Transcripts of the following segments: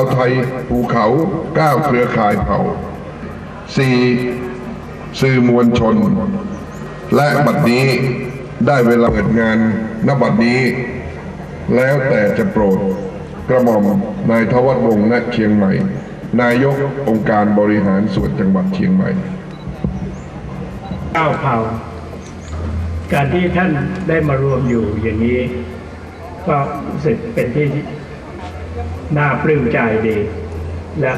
เราวไทยภูเขาก้าเครือข่ายเผ่าสี่สื่อมวลชน และบัดนี้ได้เวลาเปิดงานณบัดนี้ แล้วแต่จะโปรดกระหม่อมนายทวัฒวงศ์ณเชียงใหม่ นายกองค์การบริหารส่วนจังหวัดเชียงใหม่ก้าวเผ่า การที่ท่านได้มารวมอยู่อย่างนี้ ก็รู้สึกเป็นที่ น่าปลื้มใจดี และ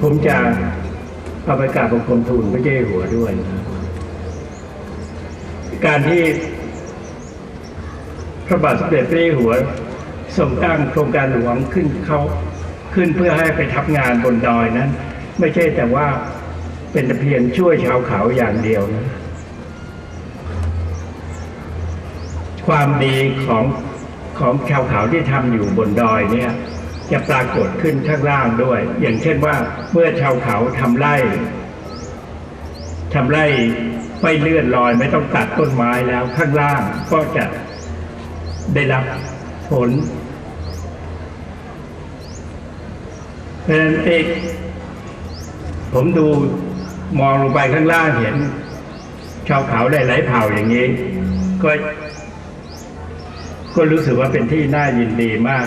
ผมจะเอาไปกราบบังคมทูลพระเจ้าหัวด้วย การที่พระบาทสมเด็จพระเจ้าหัวทรงตั้งโครงการหลวงขึ้นเขาขึ้นเพื่อให้ไปทับงานบนดอยนั้น ไม่ใช่แต่ว่าเป็นเพียงช่วยชาวเขาอย่างเดียวนะความดีของ ของชาวเขาที่ทำอยู่บนดอยเนี่ยจะปรากฏขึ้นข้างล่างด้วย อย่างเช่นว่าเมื่อชาวเขาทำไร่ทำไร่ไม่เลื่อนลอยไม่ต้องตัดต้นไม้แล้วข้างล่างก็จะได้รับผลเพราะฉะนั้นเอกผมดูมองลงไปข้างล่างเห็นชาวเขาหลายๆเผ่าอย่างนี้ ก็ ก็รู้สึกว่าเป็นที่น่ายินดีมาก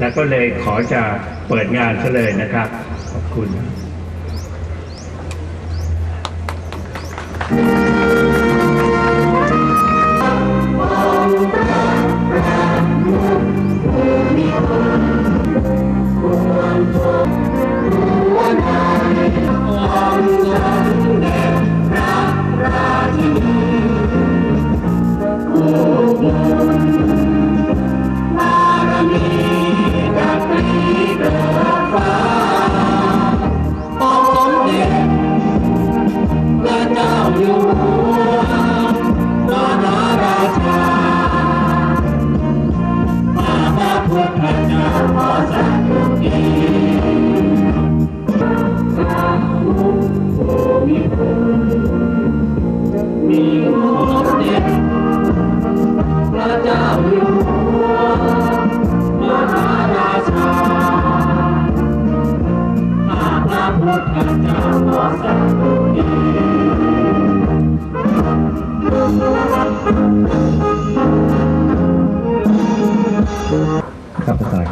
แล้วก็เลยขอจะเปิดงานซะเลยนะครับ ขอบคุณ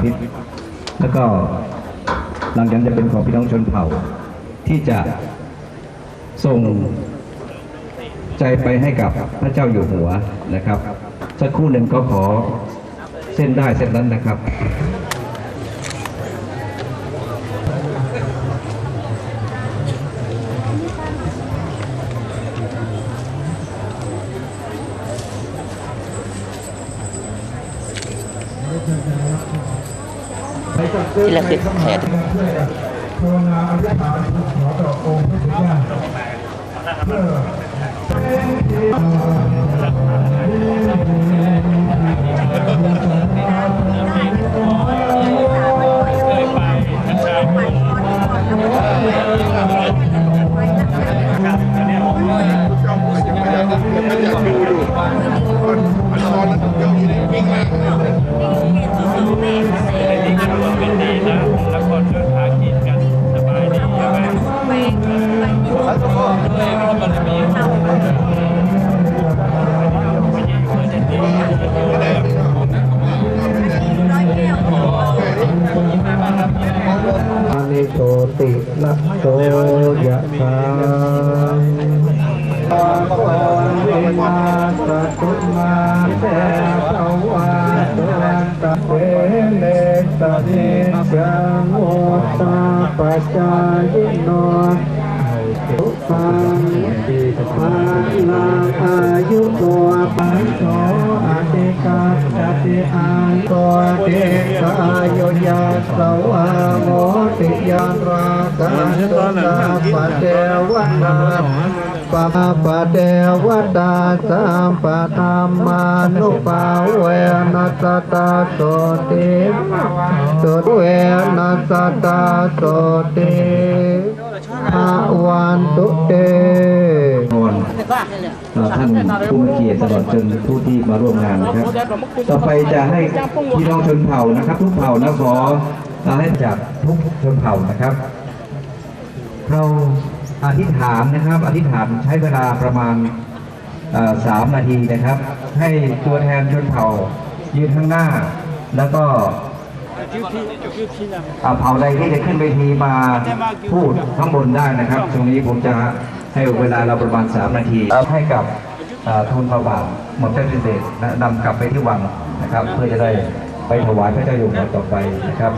พิษแล้วก็หลังจากจะเป็นของพี่น้องชนเผ่า ที่จะส่งใจไปให้กับพระเจ้าอยู่หัวนะครับ สักครู่หนึ่งก็ขอเส้นได้เส้นนั้นนะครับ ที่ละสิบแผนเป็น นิโสติละโสยะถาปะปอนวินาสตุมาเตภวะตวันตะเวเนตะนิจังโอตาปัจจายโนทุปังมานาอายุตัวปัญโสอาติกาติอังตัวเตกาโยยาสวะโม ตุตาปะเทวนาปะปะเทวตาสัมปะธรรมานุปาเวนัสตาโสติสุเวนัสตาโสติอาวันตุเตพรเอ่อท่านผู้มีเกียรติตลอดจนผู้ที่มาร่วมงานนะครับ ต่อไปจะให้พี่น้องชนเผ่านะครับ ทุกเผ่านะขอเอ่อให้จากทุกชนเผ่านะครับ เราอธิษฐานนะครับ อธิษฐานใช้เวลาประมาณสามนาทีนะครับ ให้ตัวแทนชนเผ่ายืนข้างหน้า แล้วก็เผ่าใดที่จะขึ้นเวทีมาพูดข้างบนได้นะครับ ตรงนี้ผมจะให้เวลาเราประมาณ3นาทีให้กับทูลพระบาทหม่อมเจ้าพิเศษนำกลับไปที่วังนะครับ เพื่อจะได้ไปถวายพระเจ้าอยู่หัวต่อไปนะครับ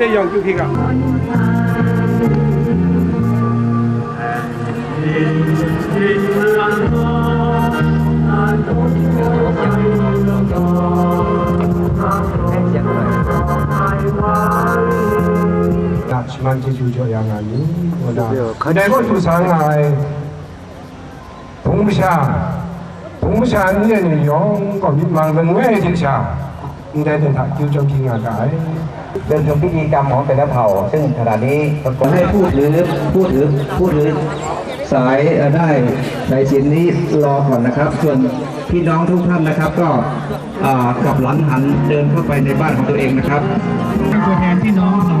돼 영규기가. 낙심한 제주저 양아니 워낙 내고 두상하에 동샤 동샤 년이 용거 민망은 왜 진샤 내는 다 규정 기하가 เดินชมพิธีกรรมของแต่ละเผ่า ซึ่งขณะนี้ขอให้พูดหรือพูดหรือพูดหรือสายเอ่อได้ในสินนี้รอก่อนนะครับ ส่วนพี่น้องทุกท่านนะครับ ก็อ่ากลับหลังหันเดินเข้าไปในบ้านของตัวเองนะครับตัวแทนพี่น้องเรา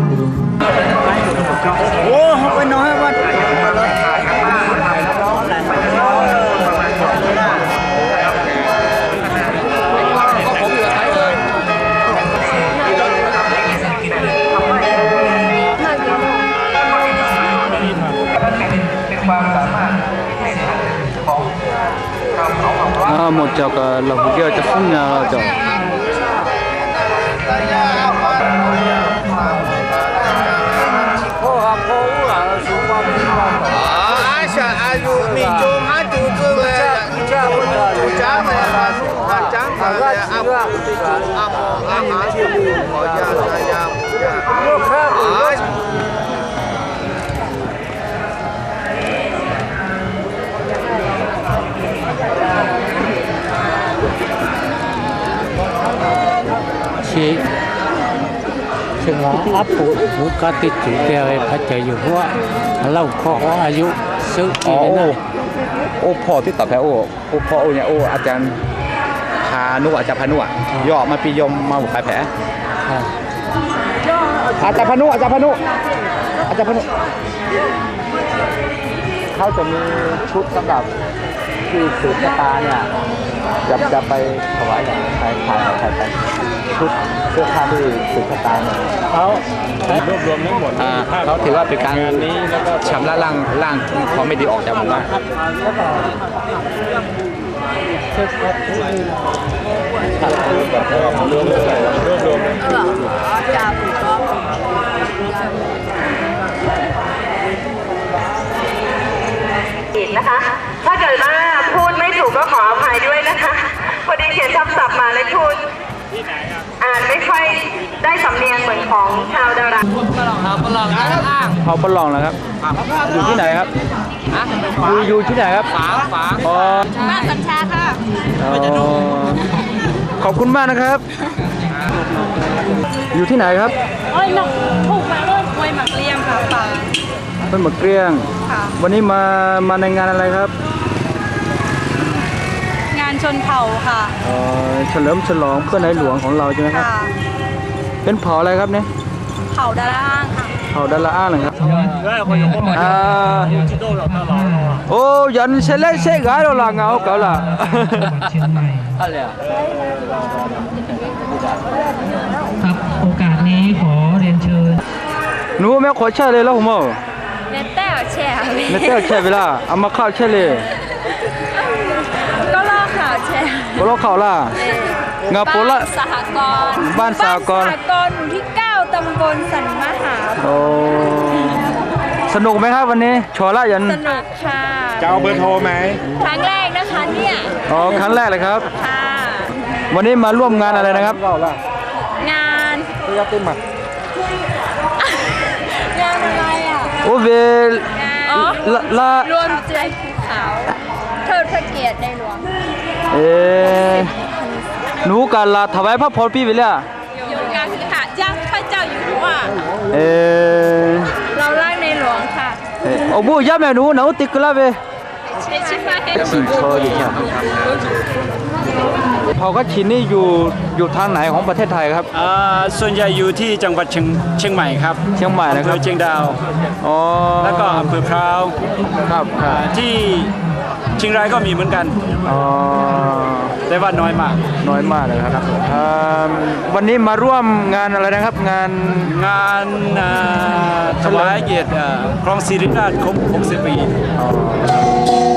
một chọc ờ, lồng kia cho xuống nhà chọc. Hãy subscribe cho kênh Ghiền Mì Gõ Để không bỏ lỡ những video hấp dẫn sự ngõ áp phụ vũ ca tiết chủ tiêu phát trợ อยู่เพราะว่าเราขออายุซื้อที่นั่นโอ้พ่อที่ตอบแทนโอ้โอ้พ่อโอ้เนี่ยโอ้อาจารย์พานุอาจารย์พานุอะย่อมาปียมมาหุบขายแผลอาจารย์พานุอาจารย์พานุอาจารย์พานุเขาจะมีชุดสำหรับที่สืบชะตาเนี่ยจะจะไปถวายกับใครใครใครไป ชุดเสื้อผ้าที่สืบชะตาเนี่ยเขารวบรวมทั้งหมดเขาถือว่าเป็นการนี้แล้วก็ชำระล้างล้างของไม่ดีออกจากหมู่บ้านอีกนะคะ ถ้าเกิดว่าพูดไม่ถูกก็ขออภัยด้วยนะคะ พอดีเขียนทับศัพท์มาเลยพูด อ่านไม่ค่อยได้สำเนียงเหมือนของชาวดาราเขาปลองแล้วครับ อยู่ที่ไหนครับอยู่อยู่ที่ไหนครับฝาฝาอ๋อบ้านสัญชาค่ะอ๋อขอบคุณมากนะครับ อยู่ที่ไหนครับโอ้ยนกถูกมาเลยกล้วยหมักเลี่ยมค่ะป่าเป็นหมกเกลี้ยงค่ะวันนี้มามาในงานอะไรครับงาน ชนเผ่าค่ะเอ่อเฉลิมฉลองเพื่อในหลวงของเราใช่ไหมครับ ค่ะเป็นเผาอะไรครับเนี่ยเผ่าดาราอ้างค่ะ เผาดาราอ้างเหรอครับอ่าโอ้ยันเซเล่เซกายเราละเงาเก่าละครับโอกาสนี้ขอเรียนเชิญ หนูแม่ขอแช่เลยแล้วผมเอา เนตแต่แชร์ไม่เต้แช่เวลาเอามาข้าวแช่เลย ก็ลอกข่าวแชร์ โปโลข้าวล่ะเงาโปละสหกรณ์บ้านสหกรณ์บ้านสหกรณ์หมู่ที่ 9 ตำบลสันมหาโอ้สนุกไหมครับวันนี้ชอละยันสนุกค่ะจะเอาเบอร์โทรไหมครั้งแรกนะคะเนี่ยอ๋อครั้งแรกเลยครับ ค่ะ วันนี้มาร่วมงานอะไรนะครับงานงานอะไรอะโอเวอ๋อละละรวมใจภูเขาเทิดพระเกียรติในหลวง เออ หนูกันละถวายพระพรปีไปแล้วอยู่งานคือหาย่างพระเจ้าอยู่หัวเออเราร่างในหลวงค่ะเอ่อโอ้บูย่าแม่หนูหนูติดกันแล้วเว้ยใช้ชิฟ้าเห็นขี่คออยู่ครับเผากระถินนี่อยู่อยู่ทางไหนของประเทศไทยครับอ่าส่วนใหญ่อยู่ที่จังหวัดเชียงเชียงใหม่ครับเชียงใหม่นะคอำรับเภอเชียงดาวอ๋อแล้วก็อำเภอพร้าวครับครับที่เชียงรายก็มีเหมือนกันอ๋อ แต่ว่าน้อยมาก น้อยมากเลยครับเอ่อวันนี้มาร่วมงานอะไรนะครับ งาน งานอ่าถวายเกียรติอ่าครองศิริราชครบ60 ปี อ๋อ